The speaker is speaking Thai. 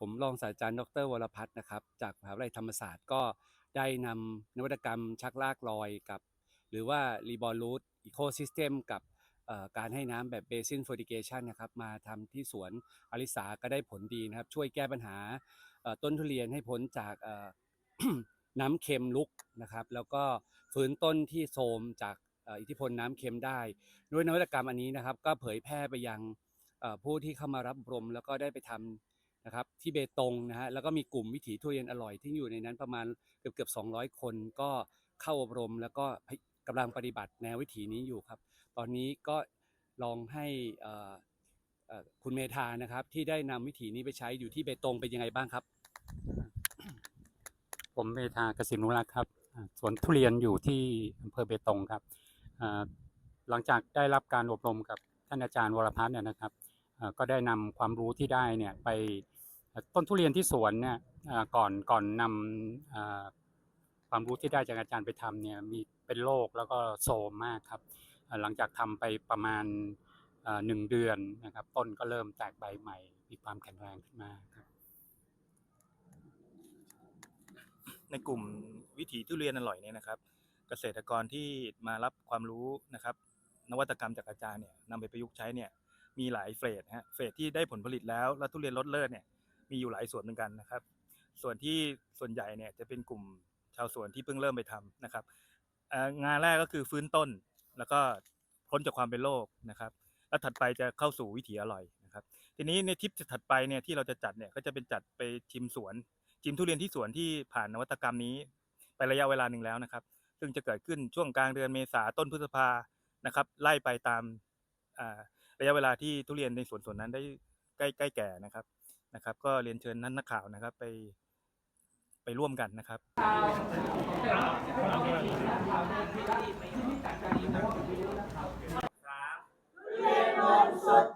ผมรองศาสตราจารย์ดรวรพัฒน์นะครับ จากมหาวิทยาลัยธรรมศาสตร์ก็ได้นำนวัตกรรมชักลากลอยกับ หรือว่า r e b o r Root Ecosystem กับการให้น้ำแบบ Basin Fertigation นะครับมาทำที่สวนอลิสาก็ได้ผลดีนะครับ ช่วยแก้ปัญหาต้นทุเรียนให้พ้นจากน้ำเค็มลุกนะครับ แล้วก็ฟื้นต้นที่โทมจากอิทธิพลน้ำเค็มได้ ด้วยนวัตกรรมอันนี้นะครับ ก็เผยแพร่ไปยังผู้ที่เข้ามารับอบรม แล้วก็ได้ไปทำ นะครับที่เบตงนะฮะแล้วก็มีกลุ่มวิถีทุเรียนอร่อยที่อยู่ในนั้นประมาณเกือบเกือบ200 คนก็เข้าอบรมแล้วก็กำลังปฏิบัติแนววิถีนี้อยู่ครับ ตอนนี้ก็ลองให้คุณเมธานะครับ ที่ได้นำวิถีนี้ไปใช้อยู่ที่เบตงเป็นยังไงบ้างครับ ผมเมธากสินุรักษ์ครับสวนทุเรียนอยู่ที่อำเภอเบตงครับหลังจากได้รับการอบรมกับท่านอาจารย์วรพัฒน์เนี่ยนะครับก็ได้นำความรู้ที่ได้เนี่ยไป ต้นทุเรียนที่สวนเนี่ยก่อนก่อนนำอ่าความรู้ที่ได้จากอาจารย์ไปทำเนี่ยมีเป็นโรคแล้วก็โซมมากครับ หลังจากทำไปประมาณหนึ่งเดือนนะครับ ต้นก็เริ่มแตกใบใหม่ มีความแข็งแรงขึ้นมาครับในกลุ่มวิถีทุเรียนอร่อยเนี่ยนะครับ เกษตรกรที่มารับความรู้นะครับ นวัตกรรมจากอาจารย์เนี่ยนำไปประยุกต์ใช้เนี่ยมีหลายเฟสฮะเฟสที่ได้ผลผลิตแล้วแล้วทุเรียนรสเลิศเนี่ย มีอยู่หลายส่วนเหมือนกันนะครับ ส่วนที่ส่วนใหญ่เนี่ยจะเป็นกลุ่มชาวสวนที่เพิ่งเริ่มไปทำนะครับงานแรกก็คือฟื้นต้นแล้วก็พ้นจากความเป็นโรคนะครับ แล้วถัดไปจะเข้าสู่วิถีอร่อยนะครับ ทีนี้ในทริปถัดไปเนี่ยที่เราจะจัดเนี่ยก็จะเป็นจัดไปชิมสวน ชิมทุเรียนที่สวนที่ผ่านนวัตกรรมนี้ ไประยะเวลาหนึ่งแล้วนะครับ ซึ่งจะเกิดขึ้นช่วงกลางเดือนเมษาต้นพฤษภานะครับไล่ไปตามระยะเวลาที่ทุเรียนในสวนสวนนั้นได้ใกล้ใกล้แก่นะครับ นะครับ ก็เรียนเชิญนั้นนักข่าวนะครับไปไปร่วมกันนะครับเรียนนมสด